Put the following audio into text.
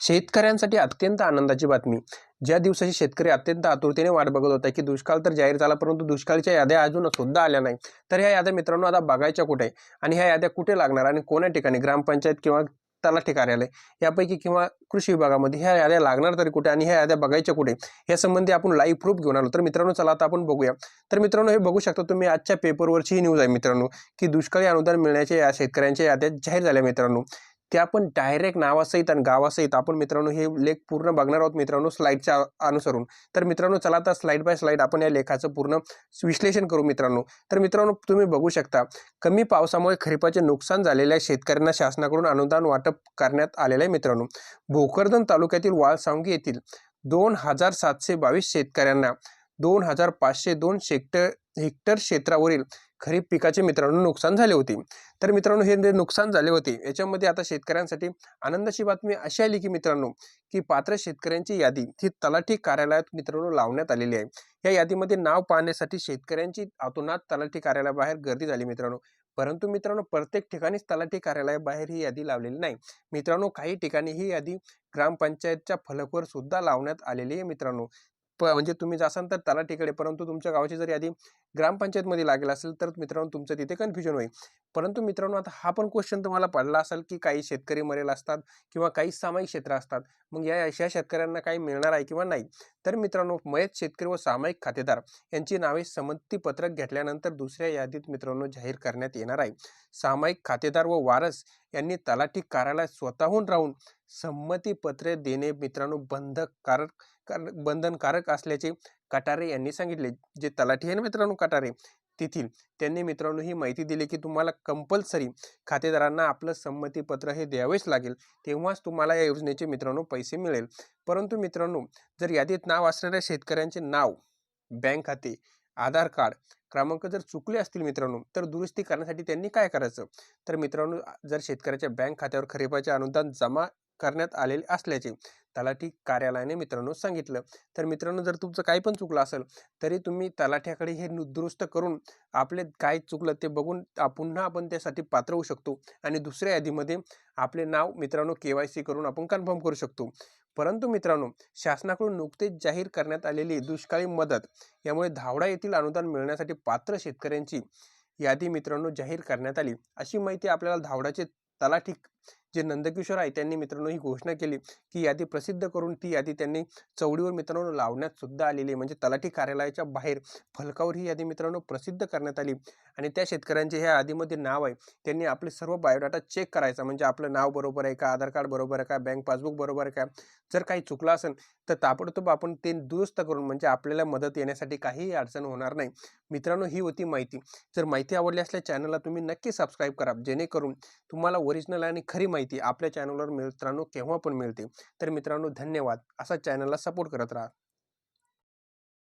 शेतकऱ्यांसाठी अत्यंत आनंदाची बातमी. ज्या दिवसाची शेतकरी अत्यंत आतुरतेने वाट बघत होता की दुष्काळ तर जाहीर झाला परंतु दुष्काळच्या याद्या अजून सुद्धा आल्या नाही तर ह्या याद्या मित्रांनो आता बघायच्या कुठे आणि ह्या याद्या कुठे लागणार आणि कोण्या ठिकाणी? ग्रामपंचायत किंवा तलाठी कार्यालय यापैकी किंवा कृषी विभागामध्ये ह्या याद्या लागणार तरी कुठे आणि ह्या याद्या बघायच्या कुठे? या संबंधी आपण लाईव्ह प्रूफ घेऊन आलो. तर मित्रांनो चला आता आपण बघूया. तर मित्रांनो हे बघू शकता तुम्ही आजच्या पेपरवरची ही न्यूज आहे मित्रांनो की दुष्काळी अनुदान मिळण्याच्या या शेतकऱ्यांच्या याद्या जाहीर झाल्या मित्रांनो. ते आपण डायरेक्ट नावासहित आणि गावासहित आपण मित्रांनो हे लेख पूर्ण बघणार आहोत मित्रांनो स्लाईडच्या अनुसरून. तर मित्रांनो चला आता स्लाईड बाय स्लाईड आपण या लेखाचं पूर्ण विश्लेषण करू मित्रांनो. तर मित्रांनो तुम्ही बघू शकता कमी पावसामुळे खरीपाचे नुकसान झालेल्या शेतकऱ्यांना शासनाकडून अनुदान वाटप करण्यात आलेलं आहे मित्रांनो. भोकरदन तालुक्यातील वाळसांगी येथील दोन हजार सातशे बावीस शेतकऱ्यांना दोन हजार पाचशे दोन शेक्टर हेक्टर क्षेत्रावरील खरीप पिकाचे मित्रांनो नुकसान झाले होते. तर मित्रांनो हे जे नुकसान झाले होते याच्यामध्ये आता शेतकऱ्यांसाठी आनंदाची बातमी अशी आली की मित्रांनो की पात्र शेतकऱ्यांची यादी ही तलाठी कार्यालयात मित्रांनो लावण्यात आलेली आहे. या यादीमध्ये नाव पाहण्यासाठी शेतकऱ्यांची आतोनात तलाठी कार्यालयाबाहेर गर्दी झाली मित्रांनो. परंतु मित्रांनो प्रत्येक ठिकाणीच तलाठी कार्यालयाबाहेर ही यादी लावलेली नाही. मित्रांनो काही ठिकाणी ही यादी ग्रामपंचायतच्या फलकवर सुद्धा लावण्यात आलेली आहे मित्रांनो. प म्हणजे तुम्ही जासाल तर तलाठीकडे परंतु तुमच्या गावाची जर यादी ग्रामपंचायतमध्ये लागेल असेल तर मित्रांनो तुमचं तिथे कन्फ्युजन होईल. परंतु मित्रांनो आता हा पण क्वेश्चन तुम्हाला पडला असेल की काही शेतकरी मरेल असतात किंवा काही सामायिक क्षेत्र असतात. मग या अशा शेतकऱ्यांना काही मिळणार आहे किंवा नाही? तर मित्रांनो मयत शेतकरी व सामायिक खातेदार यांची नावे संमतीपत्रक घेतल्यानंतर दुसऱ्या यादीत मित्रांनो जाहीर करण्यात येणार आहे. सामायिक खातेदार व वारस यांनी तलाठी कार्यालयात स्वतःहून राहून संमतीपत्रे देणे मित्रांनो बंधकारक कर- बंधनकारक असल्याचे कटारे यांनी सांगितले. जे तलाठी आहे ना मित्रांनो कटारे तेथील त्यांनी मित्रांनो ही माहिती दिली की तुम्हाला कंपल्सरी खातेदारांना आपलं संमतीपत्र हे द्यावेच लागेल. तेव्हाच तुम्हाला या योजनेचे मित्रांनो पैसे मिळेल. परंतु मित्रांनो जर यादीत नाव असणाऱ्या शेतकऱ्यांचे नाव बँक खाते आधार कार्ड क्रमांक जर चुकले असतील मित्रांनो तर दुरुस्ती करण्यासाठी त्यांनी काय करायचं? तर मित्रांनो जर शेतकऱ्याच्या बँक खात्यावर खरीपाचे अनुदान जमा करण्यात आलेले असल्याचे तलाठी कार्यालयाने मित्रांनो सांगितलं. तर मित्रांनो जर तुमचं काही पण चुकलं असेल तरी तुम्ही तलाठ्याकडे हे दुरुस्त करून आपले काय चुकलं ते बघून पुन्हा आपण त्यासाठी पात्र होऊ शकतो. आणि दुसऱ्या यादीमध्ये आपले नाव मित्रांनो के वाय सी करून आपण कन्फर्म करू शकतो. परंतु मित्रांनो शासनाकडून नुकतेच जाहीर करण्यात आलेली दुष्काळी मदत यामुळे धावडा येथील अनुदान मिळण्यासाठी पात्र शेतकऱ्यांची यादी मित्रांनो जाहीर करण्यात आली. अशी माहिती आपल्याला धावडाचे तलाठी जे नंदकिशोर आहे त्यांनी मित्रांनो ही घोषणा केली की यादी प्रसिद्ध करून ती यादी त्यांनी चौडीवर मित्रांनो लावण्यात सुद्धा आलेली आहे. म्हणजे तलाठी कार्यालयाच्या बाहेर फलकावर ही यादी मित्रांनो प्रसिद्ध करण्यात आली. आणि त्या शेतकऱ्यांचे ह्या यादीमध्ये नाव आहे. त्यांनी आपले सर्व बायोडाटा चेक करायचा. म्हणजे आपलं नाव बरोबर आहे का आधार कार्ड बरोबर आहे का बँक पासबुक बरोबर आहे का? जर काही चुकलं असेल तर ताबडतोब आपण ते दुरुस्त करून म्हणजे आपल्याला मदत येण्यासाठी काहीही अडचण होणार नाही. मित्रांनो ही होती माहिती. जर माहिती आवडली असल्या चॅनलला तुम्ही नक्की सबस्क्राईब करा. जेणेकरून तुम्हाला ओरिजिनल आणि खरी माहिती आपल्या चॅनलवर मित्रांनो केव्हा पण मिळते. तर मित्रांनो धन्यवाद. असा चॅनलला सपोर्ट करत राहा.